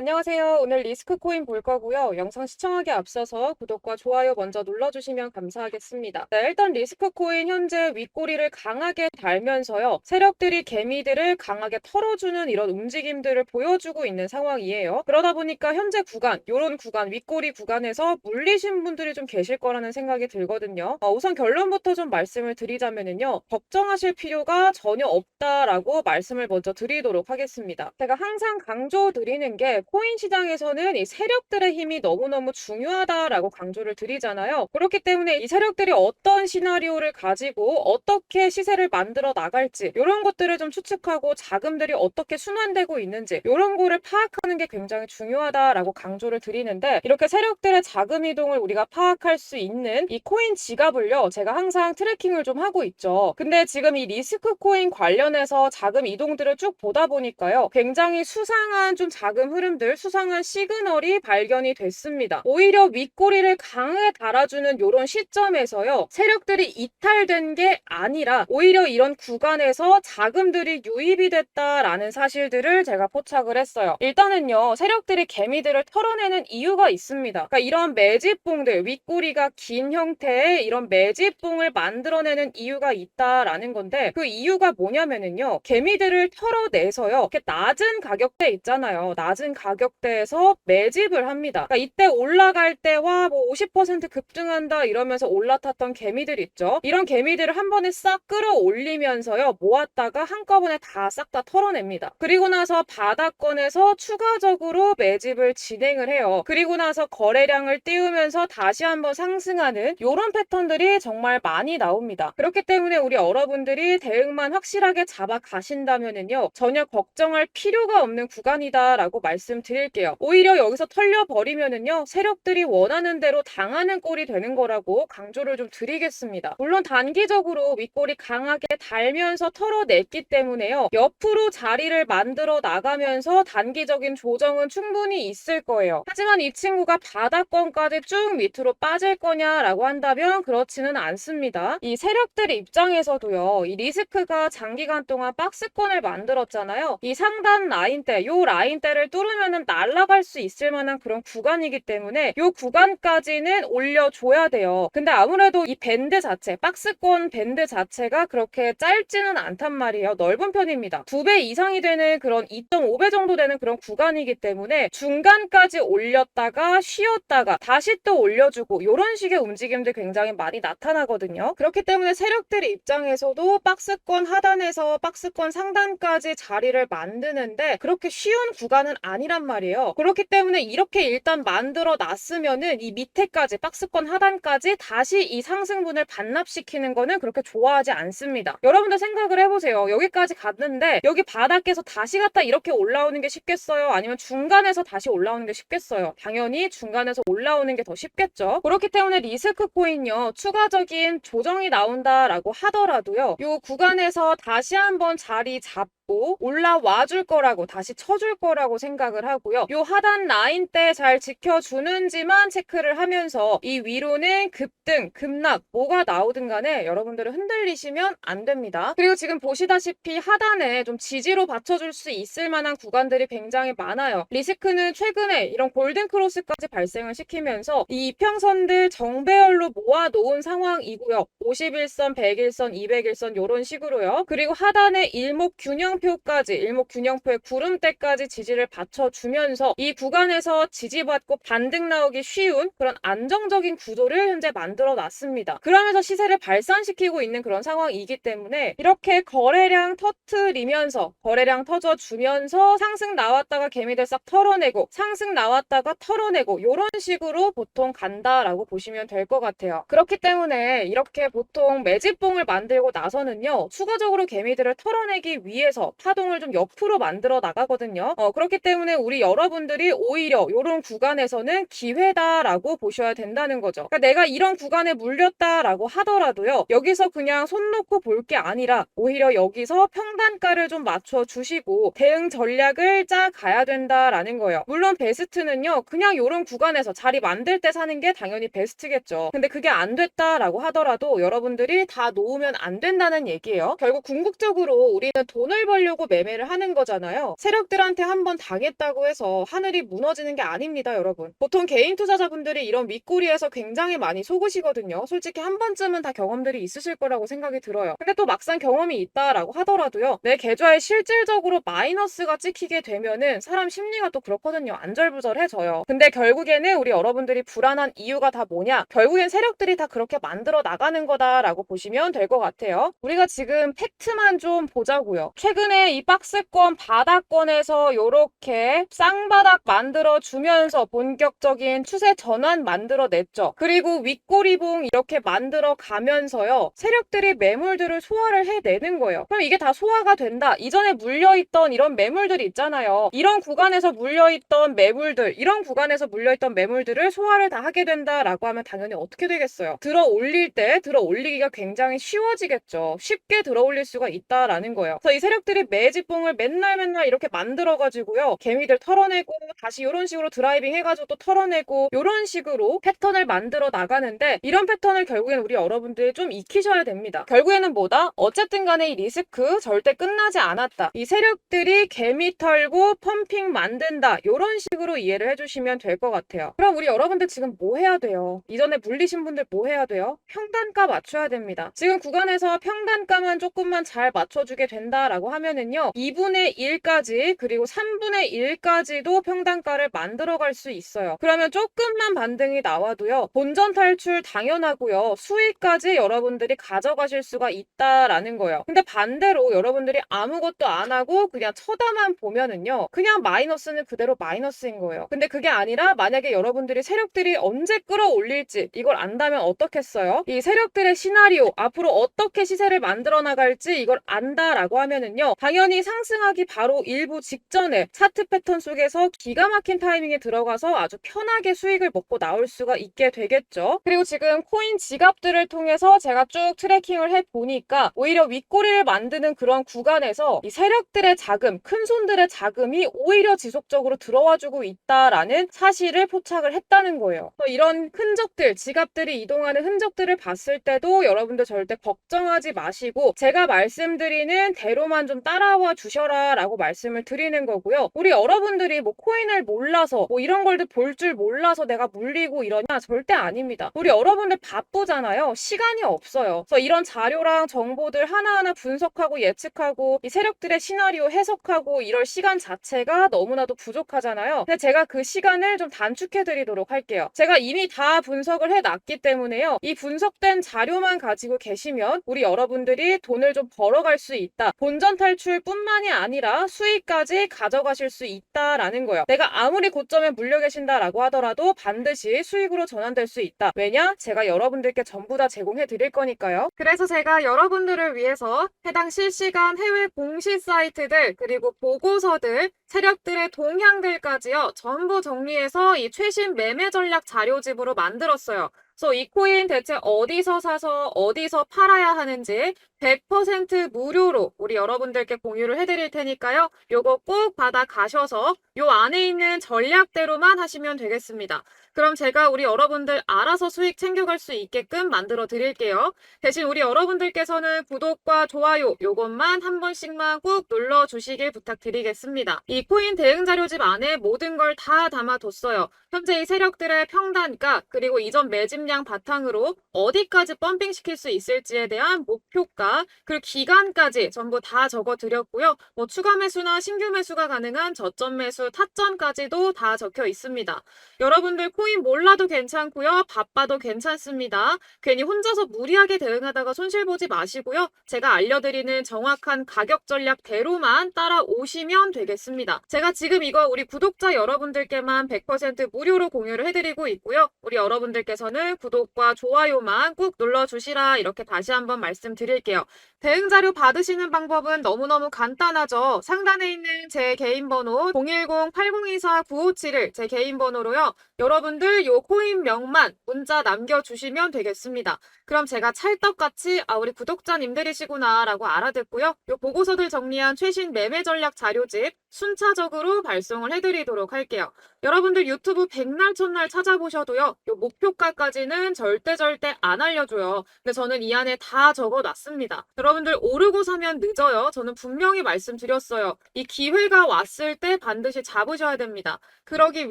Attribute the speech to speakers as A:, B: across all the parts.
A: 안녕하세요. 오늘 리스크 코인 볼 거고요. 영상 시청하기 앞서서 구독과 좋아요 먼저 눌러주시면 감사하겠습니다. 네, 일단 리스크 코인 현재 윗꼬리를 강하게 달면서요. 세력들이 개미들을 강하게 털어주는 이런 움직임들을 보여주고 있는 상황이에요. 그러다 보니까 현재 구간, 요런 구간, 윗꼬리 구간에서 물리신 분들이 좀 계실 거라는 생각이 들거든요. 어, 우선 결론부터 좀 말씀을 드리자면요. 걱정하실 필요가 전혀 없다라고 말씀을 먼저 드리도록 하겠습니다. 제가 항상 강조드리는 게 코인 시장에서는 이 세력들의 힘이 너무너무 중요하다라고 강조를 드리잖아요. 그렇기 때문에 이 세력들이 어떤 시나리오를 가지고 어떻게 시세를 만들어 나갈지 이런 것들을 좀 추측하고 자금들이 어떻게 순환되고 있는지 이런 거를 파악하는 게 굉장히 중요하다라고 강조를 드리는데 이렇게 세력들의 자금 이동을 우리가 파악할 수 있는 이 코인 지갑을요 제가 항상 트래킹을 좀 하고 있죠. 근데 지금 이 리스크 코인 관련해서 자금 이동들을 쭉 보다 보니까요 굉장히 수상한 좀 자금 흐름 들 수상한 시그널이 발견이 됐습니다. 오히려 윗꼬리를 강하게 달아주는 이런 시점에서요. 세력들이 이탈된 게 아니라 오히려 이런 구간에서 자금들이 유입이 됐다라는 사실들을 제가 포착을 했어요. 일단은요. 세력들이 개미들을 털어내는 이유가 있습니다. 그러니까 이런 매집봉들 윗꼬리가 긴 형태의 이런 매집봉을 만들어내는 이유가 있다라는 건데 그 이유가 뭐냐면은요. 개미들을 털어내서요. 이렇게 낮은 가격대 있잖아요. 낮은 가격 대에서 매집을 합니다. 그러니까 이때 올라갈 때와 뭐 50% 급등한다 이러면서 올라탔던 개미들 있죠. 이런 개미들을 한 번에 싹 끌어올리면서요. 모았다가 한꺼번에 다싹다 털어냅니다. 그리고 나서 바닥권에서 추가적으로 매집을 진행을 해요. 그리고 나서 거래량을 띄우면서 다시 한번 상승하는 이런 패턴들이 정말 많이 나옵니다. 그렇기 때문에 우리 여러분들이 대응만 확실하게 잡아 가신다면은요. 전혀 걱정할 필요가 없는 구간이다라고 말씀 드릴게요. 오히려 여기서 털려버리면은요. 세력들이 원하는 대로 당하는 꼴이 되는 거라고 강조를 좀 드리겠습니다. 물론 단기적으로 윗골이 강하게 달면서 털어냈기 때문에요. 옆으로 자리를 만들어 나가면서 단기적인 조정은 충분히 있을 거예요. 하지만 이 친구가 바닥권까지 쭉 밑으로 빠질 거냐라고 한다면 그렇지는 않습니다. 이 세력들 입장에서도요. 이 리스크가 장기간 동안 박스권을 만들었잖아요. 이 상단 라인대, 요 라인대를 뚫으면 은 날아갈 수 있을 만한 그런 구간이기 때문에 요 구간까지는 올려줘야 돼요. 근데 아무래도 이 밴드 자체, 박스권 밴드 자체가 그렇게 짧지는 않단 말이에요. 넓은 편입니다. 두 배 이상이 되는 그런 2.5배 정도 되는 그런 구간이기 때문에 중간까지 올렸다가 쉬었다가 다시 또 올려주고 이런 식의 움직임들 굉장히 많이 나타나거든요. 그렇기 때문에 세력들의 입장에서도 박스권 하단에서 박스권 상단까지 자리를 만드는데 그렇게 쉬운 구간은 아니 란 말이에요. 그렇기 때문에 이렇게 일단 만들어 놨으면은 이 밑에까지 박스권 하단까지 다시 이 상승분을 반납시키는 거는 그렇게 좋아하지 않습니다. 여러분들 생각을 해보세요. 여기까지 갔는데 여기 바닥에서 다시 갔다 이렇게 올라오는 게 쉽겠어요? 아니면 중간에서 다시 올라오는 게 쉽겠어요? 당연히 중간에서 올라오는 게 더 쉽겠죠. 그렇기 때문에 리스크 코인요 추가적인 조정이 나온다라고 하더라도요 이 구간에서 다시 한번 자리 잡 잡고 올라와 줄 거라고 다시 쳐줄 거라고 생각을 하고요. 요 하단 라인 때 잘 지켜주는지만 체크를 하면서 이 위로는 급등, 급락 뭐가 나오든 간에 여러분들은 흔들리시면 안 됩니다. 그리고 지금 보시다시피 하단에 좀 지지로 받쳐줄 수 있을 만한 구간들이 굉장히 많아요. 리스크는 최근에 이런 골든 크로스까지 발생을 시키면서 이 이평선들 정배열로 모아놓은 상황이고요. 51선, 100일선, 200일선 이런 식으로요. 그리고 하단에 일목 균형표까지 일목 균형표의 구름대까지 지지를 받쳐 주면서 이 구간에서 지지받고 반등 나오기 쉬운 그런 안정적인 구도를 현재 만들어 놨습니다. 그러면서 시세를 발산시키고 있는 그런 상황이기 때문에 이렇게 거래량 터트리면서 거래량 터져주면서 상승 나왔다가 개미들 싹 털어내고 상승 나왔다가 털어내고 이런 식으로 보통 간다라고 보시면 될 것 같아요. 그렇기 때문에 이렇게 보통 매집봉을 만들고 나서는요 추가적으로 개미들을 털어내기 위해서 파동을 좀 옆으로 만들어 나가거든요. 어, 그렇기 때문에 우리 여러분들이 오히려 이런 구간에서는 기회다라고 보셔야 된다는 거죠. 그러니까 내가 이런 구간에 물렸다라고 하더라도요. 여기서 그냥 손 놓고 볼 게 아니라 오히려 여기서 평단가를 좀 맞춰 주시고 대응 전략을 짜 가야 된다라는 거예요. 물론 베스트는요. 그냥 이런 구간에서 자리 만들 때 사는 게 당연히 베스트겠죠. 근데 그게 안 됐다라고 하더라도 여러분들이 다 놓으면 안 된다는 얘기예요. 결국 궁극적으로 우리는 돈을 벌려고 매매를 하는 거잖아요. 세력들한테 한번 당했다 올린다고 해서 하늘이 무너지는 게 아닙니다, 여러분. 보통 개인 투자자분들이 이런 윗꼬리에서 굉장히 많이 속으시거든요. 솔직히 한 번쯤은 다 경험들이 있으실 거라고 생각이 들어요. 근데 또 막상 경험이 있다라고 하더라도요. 내 계좌에 실질적으로 마이너스가 찍히게 되면은 사람 심리가 또 그렇거든요. 안절부절해져요. 근데 결국에는 우리 여러분들이 불안한 이유가 다 뭐냐? 결국엔 세력들이 다 그렇게 만들어 나가는 거다라고 보시면 될 것 같아요. 우리가 지금 팩트만 좀 보자고요. 최근에 이 박스권 바닥권에서 요렇게 쌍바닥 만들어 주면서 본격적인 추세 전환 만들어 냈죠. 그리고 윗꼬리봉 이렇게 만들어 가면서요. 세력들이 매물들을 소화를 해내는 거예요. 그럼 이게 다 소화가 된다. 이전에 물려있던 이런 매물들이 있잖아요. 이런 구간에서 물려있던 매물들, 이런 구간에서 물려있던 매물들을 소화를 다 하게 된다라고 하면 당연히 어떻게 되겠어요? 들어 올릴 때 들어 올리기가 굉장히 쉬워지겠죠. 쉽게 들어 올릴 수가 있다라는 거예요. 그래서 이 세력들이 매집봉을 맨날 맨날 이렇게 만들어가지고요. 개미 들 털어내고 다시 이런 식으로 드라이빙 해가지고 또 털어내고 이런 식으로 패턴을 만들어 나가는데 이런 패턴을 결국엔 우리 여러분들이 좀 익히셔야 됩니다. 결국에는 뭐다? 어쨌든 간에 이 리스크 절대 끝나지 않았다. 이 세력들이 개미 털고 펌핑 만든다. 이런 식으로 이해를 해주시면 될 것 같아요. 그럼 우리 여러분들 지금 뭐 해야 돼요? 이전에 물리신 분들 뭐 해야 돼요? 평단가 맞춰야 됩니다. 지금 구간에서 평단가만 조금만 잘 맞춰주게 된다라고 하면은요. 2분의 1까지 그리고 3분의 1 까지도 평단가를 만들어갈 수 있어요. 그러면 조금만 반등이 나와도요. 본전 탈출 당연하고요. 수익까지 여러분들이 가져가실 수가 있다라는 거예요. 근데 반대로 여러분들이 아무것도 안 하고 그냥 쳐다만 보면은요. 그냥 마이너스는 그대로 마이너스인 거예요. 근데 그게 아니라 만약에 여러분들이 세력들이 언제 끌어올릴지 이걸 안다면 어떻겠어요? 이 세력들의 시나리오 앞으로 어떻게 시세를 만들어 나갈지 이걸 안다라고 하면은요. 당연히 상승하기 바로 일부 직전에 차트 패턴 속에서 기가 막힌 타이밍에 들어가서 아주 편하게 수익을 먹고 나올 수가 있게 되겠죠. 그리고 지금 코인 지갑들을 통해서 제가 쭉 트래킹을 해 보니까 오히려 윗꼬리를 만드는 그런 구간에서 이 세력들의 자금, 큰 손들의 자금이 오히려 지속적으로 들어와 주고 있다라는 사실을 포착을 했다는 거예요. 이런 흔적들, 지갑들이 이동하는 흔적들을 봤을 때도 여러분들 절대 걱정하지 마시고 제가 말씀드리는 대로만 좀 따라와 주셔라 라고 말씀을 드리는 거고요. 우리 여러분들이 뭐 코인을 몰라서 뭐 이런 걸들 볼 줄 몰라서 내가 물리고 이러냐 절대 아닙니다. 우리 여러분들 바쁘잖아요. 시간이 없어요. 그래서 이런 자료랑 정보들 하나하나 분석하고 예측하고 이 세력들의 시나리오 해석하고 이럴 시간 자체가 너무나도 부족하잖아요. 근데 제가 그 시간을 좀 단축해 드리도록 할게요. 제가 이미 다 분석을 해 놨기 때문에요. 이 분석된 자료만 가지고 계시면 우리 여러분들이 돈을 좀 벌어갈 수 있다. 본전 탈출뿐만이 아니라 수익까지 가져가실 수 있다라는 거예요. 내가 아무리 고점에 물려 계신다라고 하더라도 반드시 수익으로 전환될 수 있다. 왜냐? 제가 여러분들께 전부 다 제공해 드릴 거니까요. 그래서 제가 여러분들을 위해서 해당 실시간 해외 공시 사이트들 그리고 보고서들 세력들의 동향들까지요. 전부 정리해서 이 최신 매매 전략 자료집으로 만들었어요. 그래서 이 코인 대체 어디서 사서 어디서 팔아야 하는지 100% 무료로 우리 여러분들께 공유를 해드릴 테니까요. 요거 꼭 받아 가셔서 요 안에 있는 전략대로만 하시면 되겠습니다. 그럼 제가 우리 여러분들 알아서 수익 챙겨갈 수 있게끔 만들어 드릴게요. 대신 우리 여러분들께서는 구독과 좋아요 요것만 한 번씩만 꾹 눌러 주시길 부탁드리겠습니다. 이 코인 대응 자료집 안에 모든 걸 다 담아뒀어요. 현재 이 세력들의 평단가 그리고 이전 매집량 바탕으로 어디까지 펌핑 시킬 수 있을지에 대한 목표가 그리고 기간까지 전부 다 적어 드렸고요. 뭐 추가 매수나 신규 매수가 가능한 저점 매수 타점까지도 다 적혀 있습니다. 여러분들 코인 몰라도 괜찮고요. 바빠도 괜찮습니다. 괜히 혼자서 무리하게 대응하다가 손실 보지 마시고요. 제가 알려드리는 정확한 가격 전략대로만 따라오시면 되겠습니다. 제가 지금 이거 우리 구독자 여러분들께만 100% 무료로 공유를 해드리고 있고요. 우리 여러분들께서는 구독과 좋아요만 꾹 눌러주시라 이렇게 다시 한번 말씀드릴게요. 대응 자료 받으시는 방법은 너무너무 간단하죠. 상단에 있는 제 개인 번호 010-8024-9571제 개인 번호로요. 여러분 들 요 코인명만 문자 남겨주시면 되겠습니다. 그럼 제가 찰떡같이 아 우리 구독자님들이시구나 라고 알아듣고요. 요 보고서들 정리한 최신 매매 전략 자료집 순차적으로 발송을 해드리도록 할게요. 여러분들 유튜브 백날 첫날 찾아보셔도요. 요 목표가까지는 절대 절대 안 알려줘요. 근데 저는 이 안에 다 적어놨습니다. 여러분들 오르고 사면 늦어요. 저는 분명히 말씀드렸어요. 이 기회가 왔을 때 반드시 잡으셔야 됩니다. 그러기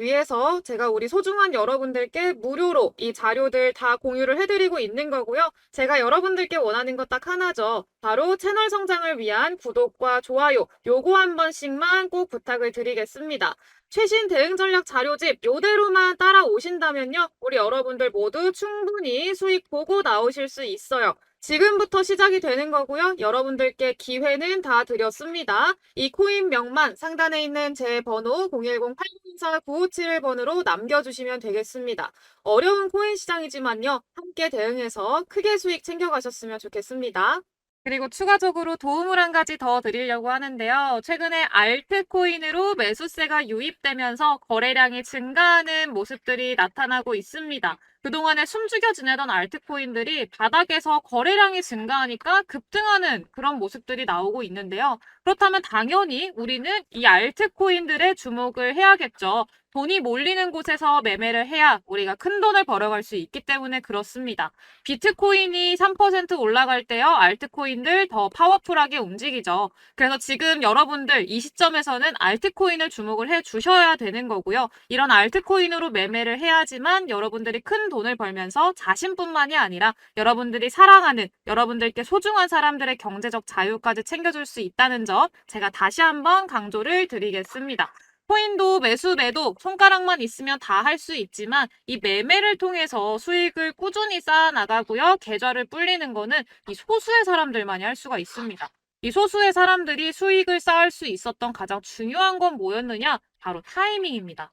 A: 위해서 제가 우리 소중한 여러분들께 무료로 이 자료들 다 공유를 해드리고 있는 거고요. 제가 여러분들께 원하는 것 딱 하나죠. 바로 채널 성장을 위한 구독과 좋아요 요거 한 번씩만 꼭 부탁을 드리겠습니다. 최신 대응 전략 자료집 요대로만 따라오신다면요. 우리 여러분들 모두 충분히 수익 보고 나오실 수 있어요. 지금부터 시작이 되는 거고요. 여러분들께 기회는 다 드렸습니다. 이 코인 명만 상단에 있는 제 번호 010-804-9571번으로 남겨주시면 되겠습니다. 어려운 코인 시장이지만요. 함께 대응해서 크게 수익 챙겨가셨으면 좋겠습니다. 그리고 추가적으로 도움을 한 가지 더 드리려고 하는데요. 최근에 알트코인으로 매수세가 유입되면서 거래량이 증가하는 모습들이 나타나고 있습니다. 그동안에 숨죽여 지내던 알트코인들이 바닥에서 거래량이 증가하니까 급등하는 그런 모습들이 나오고 있는데요. 그렇다면 당연히 우리는 이 알트코인들의 주목을 해야겠죠. 돈이 몰리는 곳에서 매매를 해야 우리가 큰 돈을 벌어갈 수 있기 때문에 그렇습니다. 비트코인이 3% 올라갈 때요, 알트코인들 더 파워풀하게 움직이죠. 그래서 지금 여러분들 이 시점에서는 알트코인을 주목을 해 주셔야 되는 거고요. 이런 알트코인으로 매매를 해야지만 여러분들이 큰 돈을 벌면서 자신뿐만이 아니라 여러분들이 사랑하는 여러분들께 소중한 사람들의 경제적 자유까지 챙겨줄 수 있다는 점 제가 다시 한번 강조를 드리겠습니다. 코인도 매수 매도 손가락만 있으면 다 할 수 있지만 이 매매를 통해서 수익을 꾸준히 쌓아 나가고요. 계좌를 불리는 거는 이 소수의 사람들만이 할 수가 있습니다. 이 소수의 사람들이 수익을 쌓을 수 있었던 가장 중요한 건 뭐였느냐? 바로 타이밍입니다.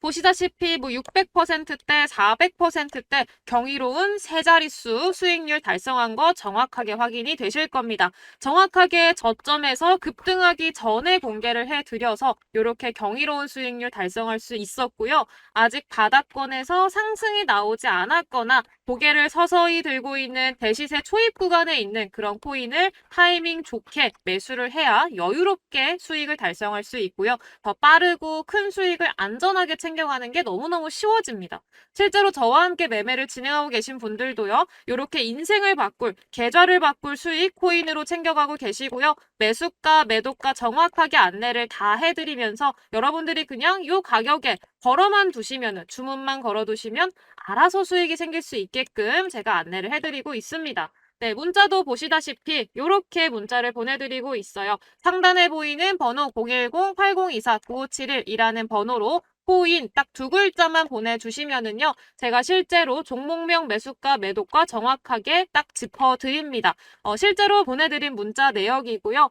A: 보시다시피 뭐 600%대, 400%대 경이로운 세 자릿수 수익률 달성한 거 정확하게 확인이 되실 겁니다. 정확하게 저점에서 급등하기 전에 공개를 해드려서 이렇게 경이로운 수익률 달성할 수 있었고요. 아직 바닥권에서 상승이 나오지 않았거나 고개를 서서히 들고 있는 대시세 초입 구간에 있는 그런 코인을 타이밍 좋게 매수를 해야 여유롭게 수익을 달성할 수 있고요. 더 빠르고 큰 수익을 안전하게 챙 겨가는 게 너무너무 쉬워집니다. 실제로 저와 함께 매매를 진행하고 계신 분들도요. 이렇게 인생을 바꿀, 계좌를 바꿀 수익 코인으로 챙겨가고 계시고요. 매수가, 매도가 정확하게 안내를 다 해드리면서 여러분들이 그냥 이 가격에 걸어만 두시면 주문만 걸어두시면 알아서 수익이 생길 수 있게끔 제가 안내를 해드리고 있습니다. 네, 문자도 보시다시피 이렇게 문자를 보내드리고 있어요. 상단에 보이는 번호 010-8024-9571이라는 번호로 코인 딱 두 글자만 보내주시면은요. 제가 실제로 종목명 매수가 매도가 정확하게 딱 짚어드립니다. 어, 실제로 보내드린 문자 내역이고요.